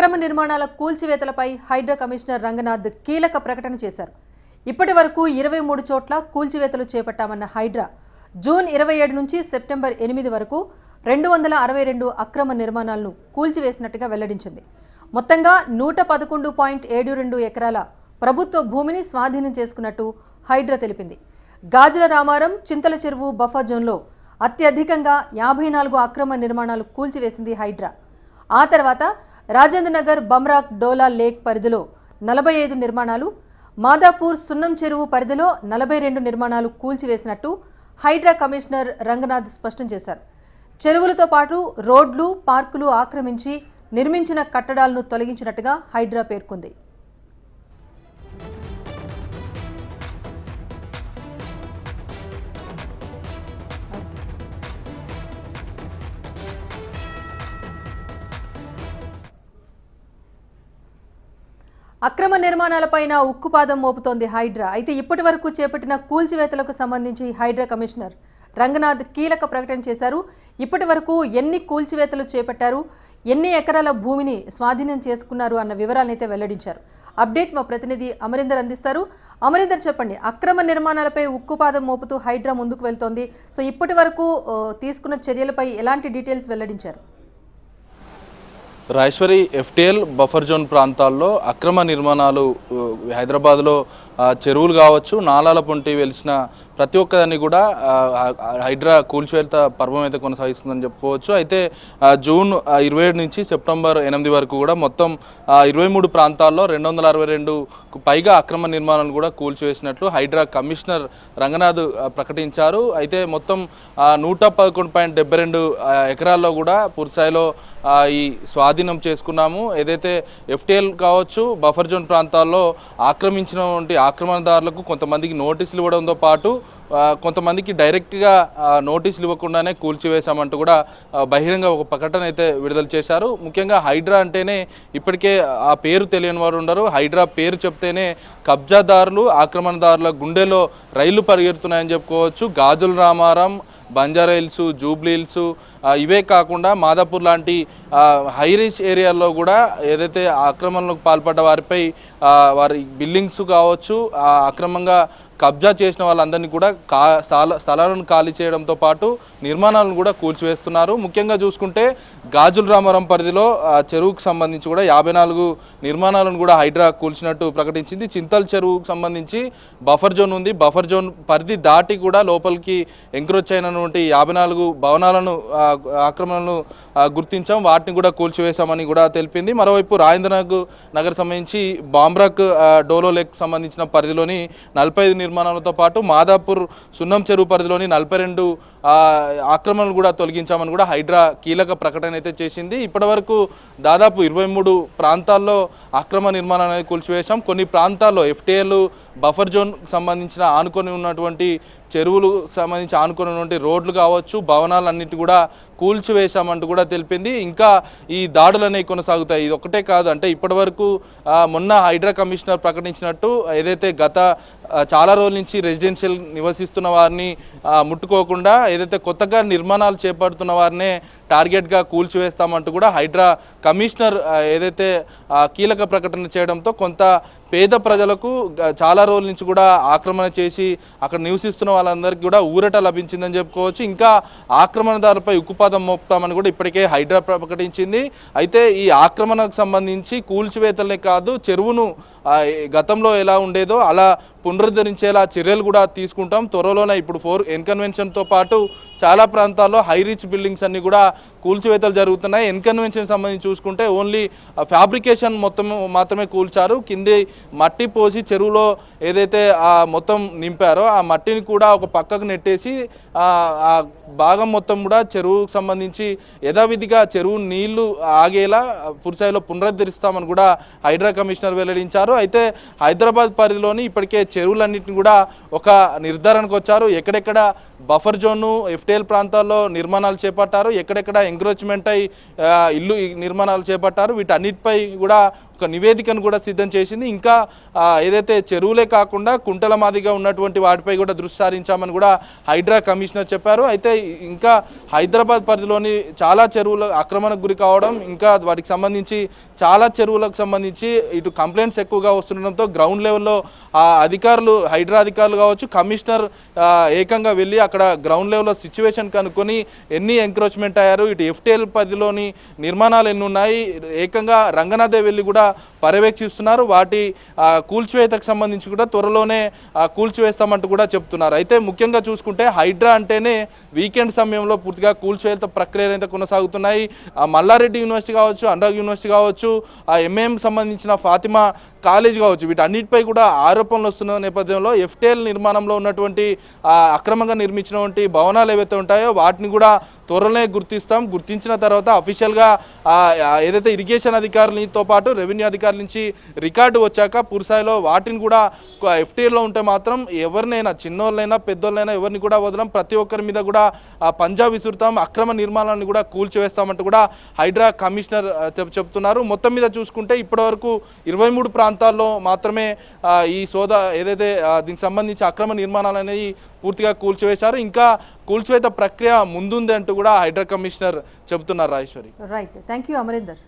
అక్రమ నిర్మాణాల కూల్చివేతలపై హైడ్రా కమిషనర్ రంగనాథ్ కీలక ప్రకటన చేశారు. ఇప్పటి వరకు ఇరవై మూడు చోట్ల కూల్చివేతలు చేపట్టామన్న హైడ్రా జూన్ ఇరవై ఏడు నుంచి సెప్టెంబర్ ఎనిమిది వరకు రెండు వందల అరవై రెండు అక్రమ నిర్మాణాలను కూల్చివేసినట్టుగా వెల్లడించింది. మొత్తంగా నూట పదకొండు పాయింట్ ఏడు రెండు ఎకరాల ప్రభుత్వ భూమిని స్వాధీనం చేసుకున్నట్టు హైడ్రా తెలిపింది. గాజుల రామారం చింతల చెరువు బఫా జోన్లో అత్యధికంగా యాభై నాలుగు అక్రమ నిర్మాణాలు కూల్చివేసింది హైడ్రా. ఆ తర్వాత రాజేంద్ర నగర్ బమ్రాక్ డోలా లేక్ పరిధిలో నలభై ఐదు నిర్మాణాలు మాదాపూర్ సున్నం చెరువు పరిధిలో నలభై రెండు నిర్మాణాలు కూల్చివేసినట్టు హైడ్రా కమిషనర్ రంగనాథ్ స్పష్టం చేశారు. చెరువులతో పాటు రోడ్లు పార్కులు ఆక్రమించి నిర్మించిన కట్టడాలను తొలగించినట్టుగా హైడ్రా పేర్కొంది. అక్రమ నిర్మాణాలపైన ఉక్కుపాదం మోపుతోంది హైడ్రా. అయితే ఇప్పటి వరకు చేపట్టిన కూల్చివేతలకు సంబంధించి హైడ్రా కమిషనర్ రంగనాథ్ కీలక ప్రకటన చేశారు. ఇప్పటి వరకు ఎన్ని కూల్చివేతలు చేపట్టారు ఎన్ని ఎకరాల భూమిని స్వాధీనం చేసుకున్నారు అన్న వివరాలనైతే వెల్లడించారు. అప్డేట్ మా ప్రతినిధి అమరీందర్ అందిస్తారు. అమరీందర్ చెప్పండి అక్రమ నిర్మాణాలపై ఉక్కుపాదం మోపుతూ హైడ్రా ముందుకు వెళ్తోంది. సో ఇప్పటి వరకు తీసుకున్న చర్యలపై ఎలాంటి డీటెయిల్స్ వెల్లడించారు? రాజేశ్వరి ఎఫ్టిఎల్ బఫర్ జోన్ ప్రాంతాల్లో అక్రమ నిర్మాణాలు హైదరాబాద్లో చెరువులు కావచ్చు నాలాల పొంటి వెలిసిన ప్రతి ఒక్కదాన్ని కూడా హైడ్రా కూల్చివేత పర్వం అయితే కొనసాగిస్తుందని చెప్పుకోవచ్చు. అయితే జూన్ ఇరవై ఏడు నుంచి సెప్టెంబర్ ఎనిమిది వరకు కూడా మొత్తం ఇరవై మూడు ప్రాంతాల్లో రెండు వందల అరవై రెండు పైగా అక్రమ నిర్మాణాలను కూడా కూల్చివేసినట్లు హైడ్రా కమిషనర్ రంగనాథ్ ప్రకటించారు. అయితే మొత్తం నూట పదకొండు పాయింట్ డెబ్బై రెండు ఎకరాల్లో కూడా పూర్తిస్థాయిలో ఈ స్వాధీనం చేసుకున్నాము. ఏదైతే ఎఫ్టీఎల్ కావచ్చు బఫర్ జోన్ ప్రాంతాల్లో ఆక్రమించినటువంటి ఆక్రమణదారులకు కొంతమందికి నోటీసులు ఇవ్వడంతో పాటు కొంతమందికి డైరెక్ట్గా నోటీసులు ఇవ్వకుండానే కూల్చివేశామంటూ కూడా బహిరంగ ఒక ప్రకటన అయితే విడుదల చేశారు. ముఖ్యంగా హైడ్రా అంటేనే ఇప్పటికే ఆ పేరు తెలియని వారు ఉండరు. హైడ్రా పేరు చెప్తేనే కబ్జాదారులు ఆక్రమణదారుల గుండెలో రైళ్ళు పరిగెడుతున్నాయని చెప్పుకోవచ్చు. Gajula Ramaram Banjara Hills Jubilee Hills ఇవే కాకుండా మాదాపూర్ లాంటి హై రిచ్ ఏరియాల్లో కూడా ఏదైతే ఆక్రమణలకు పాల్పడ్డ వారిపై వారి బిల్డింగ్స్ కావచ్చు అక్రమంగా కబ్జా చేసిన వాళ్ళందరినీ కూడా కా స్థల స్థలాలను ఖాళీ చేయడంతో పాటు నిర్మాణాలను కూడా కూల్చివేస్తున్నారు. ముఖ్యంగా చూసుకుంటే గాజుల రామారం పరిధిలో చెరువుకు సంబంధించి కూడా యాభై నాలుగు నిర్మాణాలను కూడా హైడ్రా కూల్చినట్టు ప్రకటించింది. చింతల్ చెరువుకు సంబంధించి బఫర్ జోన్ ఉంది. బఫర్ జోన్ పరిధి దాటి కూడా లోపలికి ఎంక్రోచ్ అయినటువంటి యాభై నాలుగు భవనాలను ఆక్రమణలను గుర్తించాం. వాటిని కూడా కూల్చివేశామని కూడా తెలిపింది. మరోవైపు రాజేంద్రనగర్ నగర్ సంబంధించి బాంబ్రాక్ డోలో లేక్ సంబంధించిన పరిధిలోని నలభై ఐదు నిర్మాణాలతో పాటు మాదాపూర్ సున్నం చెరువు పరిధిలోని నలభై రెండు ఆక్రమణలు కూడా తొలగించామని కూడా హైడ్రా కీలక ప్రకటన అయితే చేసింది. ఇప్పటివరకు దాదాపు ఇరవై మూడు ప్రాంతాల్లో అక్రమ నిర్మాణాలు అనేది కూల్చివేశాం. కొన్ని ప్రాంతాల్లో ఎఫ్టీఎల్ బఫర్ జోన్ సంబంధించిన ఆనుకొని ఉన్నటువంటి చెరువులు సంబంధించి ఆనుకొని ఉన్నటువంటి రోడ్లు కావచ్చు భవనాలన్నిటి కూడా కూల్చివేశామంటూ కూడా తెలిపింది. ఇంకా ఈ దాడులు అనేవి కొనసాగుతాయి. ఇది ఒకటే కాదు అంటే ఇప్పటివరకు మొన్న హైడ్రా కమిషనర్ ప్రకటించినట్టు ఏదైతే గత చాలా రోజుల నుంచి రెసిడెన్షియల్ నివసిస్తున్న వారిని ముట్టుకోకుండా ఏదైతే కొత్తగా నిర్మాణాలు చేపడుతున్న వారినే టార్గెట్గా కూల్చివేస్తామంటూ కూడా హైడ్రా కమిషనర్ ఏదైతే కీలక ప్రకటన చేయడంతో కొంత పేద ప్రజలకు చాలా రోజుల నుంచి కూడా ఆక్రమణ చేసి అక్కడ నివసిస్తున్న వాళ్ళందరికీ కూడా ఊరట లభించిందని చెప్పుకోవచ్చు. ఇంకా ఆక్రమణదారులపై ఉక్కుపాదం మోపుతామని కూడా ఇప్పటికే హైడ్రా ప్రకటించింది. అయితే ఈ ఆక్రమణకు సంబంధించి కూల్చివేతలనే కాదు చెరువును గతంలో ఎలా ఉండేదో అలా పునరుద్ధరించేలా చర్యలు కూడా తీసుకుంటాం. త్వరలోనే ఇప్పుడు ఫోర్ ఎన్కన్వెన్షన్తో పాటు చాలా ప్రాంతాల్లో హై రీచ్ బిల్డింగ్స్ అన్ని కూడా కూల్చివేతలు జరుగుతున్నాయి. ఎన్కన్వెన్షన్ సంబంధించి చూసుకుంటే ఓన్లీ ఫ్యాబ్రికేషన్ మొత్తం మాత్రమే కూల్చారు. కింది మట్టి పోసి చెరువులో ఏదైతే ఆ మొత్తం నింపారో ఆ మట్టిని కూడా ఒక పక్కకు నెట్టేసి భాగం మొత్తం కూడా చెరువుకు సంబంధించి యథావిధిగా చెరువు నీళ్ళు ఆగేలా పురుసాయిలో పునరుద్ధరిస్తామని కూడా హైడ్రా కమిషనర్ వెల్లడించారు. అయితే హైదరాబాద్ పరిధిలోని ఇప్పటికే చెరువులన్నింటిని కూడా ఒక నిర్ధారణకు వచ్చారు. ఎక్కడెక్కడ బఫర్ జోను ఎఫ్టీఎల్ ప్రాంతాల్లో నిర్మాణాలు చేపట్టారు ఎక్కడెక్కడ ఎంక్రోచ్మెంట్ అయి ఇల్లు నిర్మాణాలు చేపట్టారు వీటన్నిటిపై కూడా ఒక నివేదికను కూడా సిద్ధం చేసింది. ఇంకా ఏదైతే చెరువులే కాకుండా కుంటల మాదిగా ఉన్నటువంటి వాటిపై కూడా దృష్టి సారించామని కూడా హైడ్రా కమిషనర్ చెప్పారు. అయితే ఇంకా హైదరాబాద్ పరిధిలోని చాలా చెరువులు ఆక్రమణకు గురి కావడం ఇంకా వాటికి సంబంధించి చాలా చెరువులకు సంబంధించి ఇటు కంప్లైంట్స్ ఎక్కువగా వస్తుండడంతో గ్రౌండ్ లెవెల్లో అధికారులు హైడ్రా అధికారులు కావచ్చు కమిషనర్ ఏకంగా వెళ్ళి అక్కడ గ్రౌండ్ లెవెల్లో సిచ్యువేషన్ కనుక్కొని ఎన్ని ఎంక్రోచ్మెంట్ అయ్యారు ఇటు ఎఫ్టీఎల్ పరిధిలోని నిర్మాణాలు ఎన్ని ఉన్నాయి ఏకంగా రంగనాథే వెళ్ళి కూడా పర్యవేక్షిస్తున్నారు. వాటి కూల్చివేతకు సంబంధించి కూడా త్వరలోనే కూల్చివేస్తామంటూ కూడా చెప్తున్నారు. అయితే ముఖ్యంగా చూసుకుంటే హైడ్రా అంటేనే వీకెండ్ సమయంలో పూర్తిగా కూల్చివేత ప్రక్రియలు అయితే కొనసాగుతున్నాయి. మల్లారెడ్డి యూనివర్సిటీ కావచ్చు అనురాగ్ యూనివర్సిటీ కావచ్చు ఆ ఎంఏఎం సంబంధించిన ఫాతిమా కాలేజ్ కావచ్చు వీటన్నిటిపై కూడా ఆరోపణలు వస్తున్న నేపథ్యంలో ఎఫ్టీఎల్ నిర్మాణంలో ఉన్నటువంటి అక్రమంగా నిర్మించినటువంటి భవనాలు ఏవైతే ఉంటాయో వాటిని కూడా త్వరలోనే గుర్తిస్తాం. గుర్తించిన తర్వాత అఫీషియల్గా ఏదైతే ఇరిగేషన్ అధికారులతో పాటు రెవెన్యూ అధికారుల నుంచి రికార్డు వచ్చాక పూర్తిస్థాయిలో వాటిని కూడా ఎఫ్టీఎల్లో ఉంటే మాత్రం ఎవరినైనా చిన్నోళ్ళైనా పెద్దోళ్ళైనా ఎవరిని కూడా వదలం. ప్రతి ఒక్కరి మీద కూడా ఆ, పంజా విసురుతాం. అక్రమ నిర్మాణాన్ని కూడా కూల్చివేస్తామంటూ కూడా హైడ్రా కమిషనర్ చెప్- చెప్తున్నారు. మొత్తం మీద చూసుకుంటే ఇప్పటివరకు ఇరవై మూడు ప్రాంతాల్లో మాత్రమే ఈ సోదా ఏదైతే దీనికి సంబంధించి అక్రమ నిర్మాణాలు అనేవి పూర్తిగా కూల్చివేశారు. ఇంకా కూల్చివేత ప్రక్రియ ముందుంది అంటూ కూడా హైడ్రా కమిషనర్ చెబుతున్నారు Rajeshwari. Right thank you Amarinder